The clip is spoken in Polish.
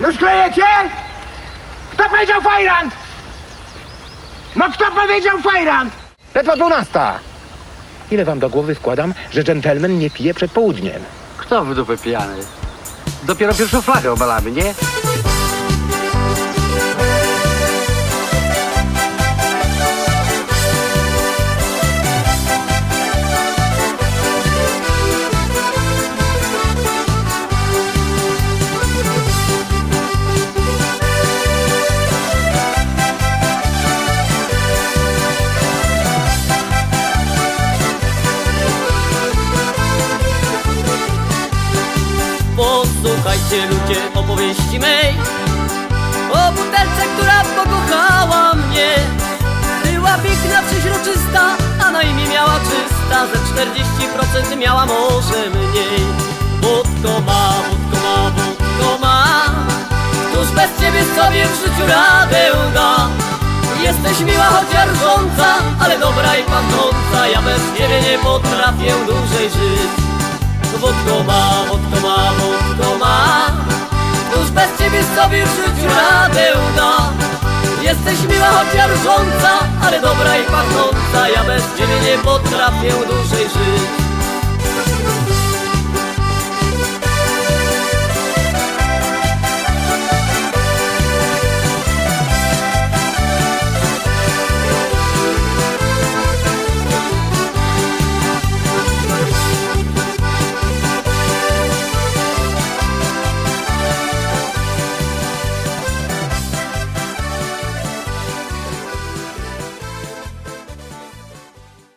Już klejecie? Kto powiedział fajrant? No kto powiedział fajrant? Ledwo dwunasta. Ile wam do głowy wkładam, że dżentelmen nie pije przed południem? Kto w dupę pijany? Dopiero pierwszą flagę obalamy, nie? Posłuchajcie ludzie opowieści mej. O butelce, która pokochała mnie. Była piękna, przeźroczysta, a na imię miała czysta. Ze 40% miała może mniej. Wódko ma, wódko ma, wódko ma. Któż bez ciebie sobie w życiu radę da Jesteś miła, choć rżąca, ale dobra i pachnąca. Ja bez ciebie nie potrafię dłużej żyć. Wódko ma, wódko ma, wódko sobie w życiu radę da Jesteś miła, choć rżąca, ale dobra i pachnąca. Ja bez ciebie nie potrafię dłużej żyć